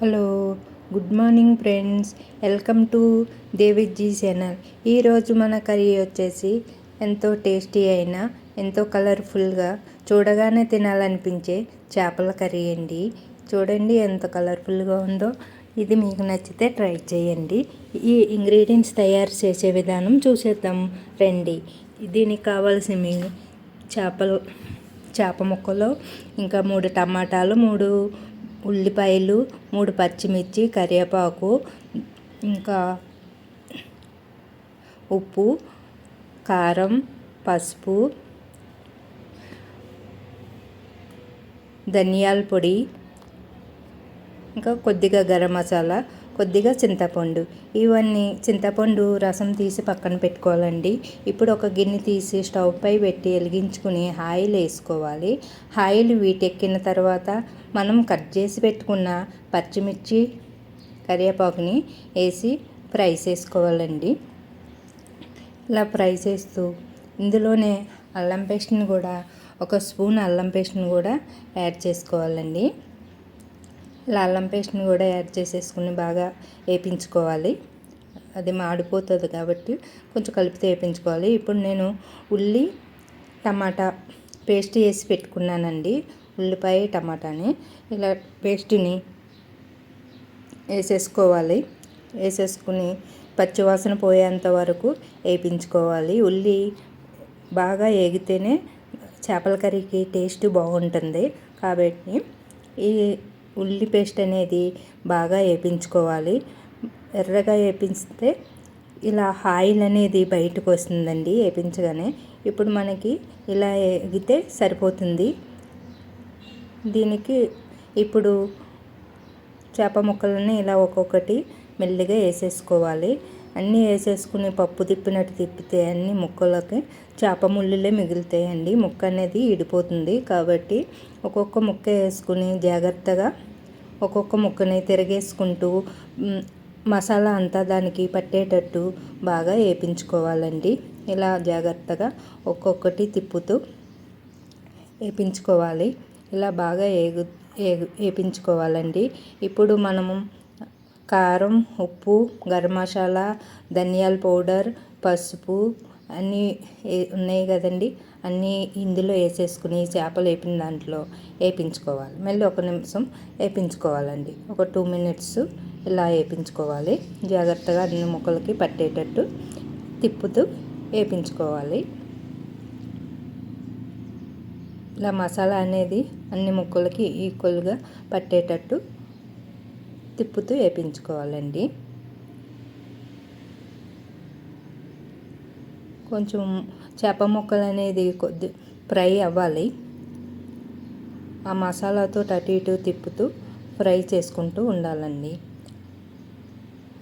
Hello good morning friends. Welcome to Deviji channel. ఈరోజు మన curry వచ్చేసి ఎంతో టేస్టీ అయిన ఎంతో కలర్ఫుల్గా చూడగానే తినాలనిపించే చేపల కర్రీ అండి. చూడండి ఎంత కలర్ఫుల్గా ఉందో. ఇది మీకు నచ్చితే ట్రై చేయండి. ఈ ఇంగ్రీడియంట్స్ తయారు చేసే విధానం చూసేద్దాం రండి. దీనికి కావాల్సినవి చేపలు చేప ముక్కలు ఇంకా మూడు టమాటాలు మూడు ఉల్లిపాయలు మూడు పచ్చిమిర్చి కరివేపాకు ఇంకా ఉప్పు కారం పసుపు ధనియాల పొడి ఇంకా కొద్దిగా గరం మసాలా కొద్దిగా చింతపండు. ఇవన్నీ చింతపండు రసం తీసి పక్కన పెట్టుకోవాలండి. ఇప్పుడు ఒక గిన్నె తీసి స్టవ్ పై పెట్టి వెలిగించుకుని ఆయిల్ వేసుకోవాలి. ఆయిల్ వీటెక్కిన తర్వాత మనం కట్ చేసి పెట్టుకున్న పచ్చిమిర్చి కరివేపాకుని వేసి ఫ్రై చేసుకోవాలండి ఇలా ఫ్రై చేస్తూ ఇందులోనే అల్లం పేస్ట్ని కూడా ఒక స్పూన్ అల్లం పేస్ట్ని కూడా యాడ్ చేసుకోవాలండి. ఇలా అల్లం పేస్ట్ని కూడా యాడ్ చేసేసుకుని బాగా వేపించుకోవాలి. అది మాడిపోతుంది కాబట్టి కొంచెం కలిపితే వేపించుకోవాలి. ఇప్పుడు నేను ఉల్లి టమాటా పేస్ట్ వేసి పెట్టుకున్నానండి. ఉల్లిపాయ టమాటాని ఇలా పేస్ట్ని వేసేసుకోవాలి. వేసేసుకుని పచ్చివాసన పోయేంత వరకు వేయించుకోవాలి ఉల్లి బాగా వేగితేనే చేపల కర్రీకి టేస్ట్ బాగుంటుంది. కాబట్టి ఈ ఉల్లి పేస్ట్ అనేది బాగా వేపించుకోవాలి. ఎర్రగా వేపిస్తే ఇలా ఆయిల్ అనేది బయటకు వస్తుందండి వేపించగానే. ఇప్పుడు మనకి ఇలా ఎగితే సరిపోతుంది. దీనికి ఇప్పుడు చేప ముక్కలని ఇలా ఒక్కొక్కటి మెల్లిగా వేసేసుకోవాలి. అన్నీ వేసేసుకుని పప్పు తిప్పినట్టు తిప్పితే అన్ని ముక్కలకి చేప ముళ్ళులే మిగులుతాయండి. ముక్క అనేది ఇడిపోతుంది కాబట్టి ఒక్కొక్క ముక్క వేసుకుని జాగ్రత్తగా ఒక్కొక్క ముక్కని తిరగేసుకుంటూ మసాలా అంతా దానికి పట్టేటట్టు బాగా వేపించుకోవాలండి. ఇలా జాగ్రత్తగా ఒక్కొక్కటి తిప్పుతూ వేపించుకోవాలి. ఇలా బాగా ఏగు ఏగు వేపించుకోవాలండి. ఇప్పుడు మనము కారం ఉప్పు గరం మసాలా ధనియాల పౌడర్ పసుపు అన్నీ ఉన్నాయి కదండి. అన్నీ ఇందులో వేసేసుకుని చేపలు వేపిన దాంట్లో వేపించుకోవాలి. మళ్ళీ ఒక నిమిషం వేపించుకోవాలండి. ఒక టూ మినిట్స్ ఇలా వేపించుకోవాలి. జాగ్రత్తగా అన్ని ముక్కలకి పట్టేటట్టు తిప్పుతూ వేపించుకోవాలి. ఇలా మసాలా అనేది అన్ని ముక్కలకి ఈక్వల్గా పట్టేటట్టు తిప్పుతూ వేపించుకోవాలండి. కొంచెం చేప ముక్కలు అనేది కొద్ది ఫ్రై అవ్వాలి. ఆ మసాలాతో అటు ఇటు తిప్పుతూ ఫ్రై చేసుకుంటూ ఉండాలండి.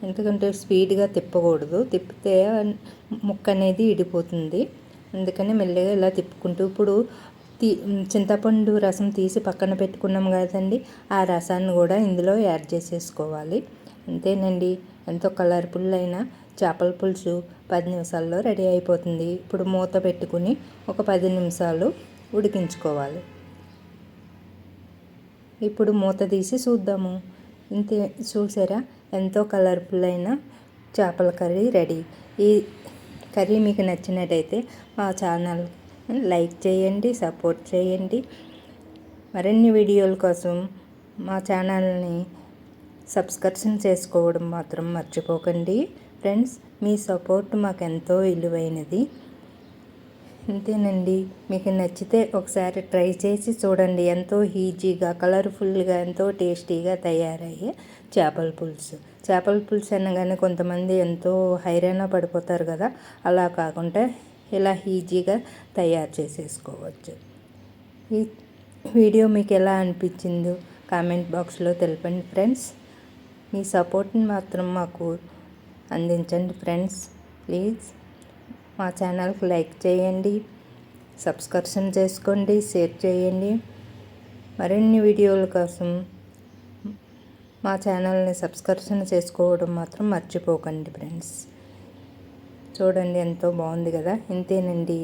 ఎందుకంటే స్పీడ్గా తిప్పకూడదు. తిప్పితే ముక్క అనేది ఇడిపోతుంది. అందుకని మెల్లగా ఇలా తిప్పుకుంటూ ఇప్పుడు తీ చింతపండు రసం తీసి పక్కన పెట్టుకున్నాం కదండి ఆ రసాన్ని కూడా ఇందులో యాడ్ చేసేసుకోవాలి. అంతేనండి. ఎంతో కలర్ఫుల్ అయిన చేపల పులుసు పది నిమిషాల్లో రెడీ అయిపోతుంది. ఇప్పుడు మూత పెట్టుకుని ఒక పది నిమిషాలు ఉడికించుకోవాలి. ఇప్పుడు మూత తీసి చూద్దాము. ఇంతే చూసారా? ఎంతో కలర్ఫుల్ అయిన చేపల కర్రీ రెడీ. ఈ కర్రీ మీకు నచ్చినట్టయితే మా ఛానల్ లైక్ చేయండి సపోర్ట్ చేయండి. మరిన్ని వీడియోల కోసం మా ఛానల్ని సబ్స్క్రిప్షన్ చేసుకోవడం మాత్రం మర్చిపోకండి. ఫ్రెండ్స్ మీ సపోర్ట్ మాకు ఎంతో విలువైనది అంతేనండి మీకు నచ్చితే ఒకసారి ట్రై చేసి చూడండి. ఎంతో ఈజీగా కలర్ఫుల్గా ఎంతో టేస్టీగా తయారయ్యే చేపల పులుసు. చేపల పులుసు అనగానే కొంతమంది ఎంతో హైరాణ పడిపోతారు కదా. అలా కాకుండా ఇలా ఈజీగా తయారు చేసేసుకోవచ్చు. ఈ వీడియో మీకు ఎలా అనిపించిందో కామెంట్ బాక్స్లో తెలపండి ఫ్రెండ్స్. మీ సపోర్ట్ని మాత్రం మాకు అందించండి ఫ్రెండ్స్. ప్లీజ్ మా ఛానల్కి లైక్ చేయండి సబ్స్క్రిప్షన్ చేసుకోండి షేర్ చేయండి. మరిన్ని వీడియోల కోసం మా ఛానల్ని సబ్స్క్రిప్షన్ చేసుకోవడం మాత్రం మర్చిపోకండి ఫ్రెండ్స్. చూడండి ఎంతో బాగుంది కదా. ఇంతేనండి.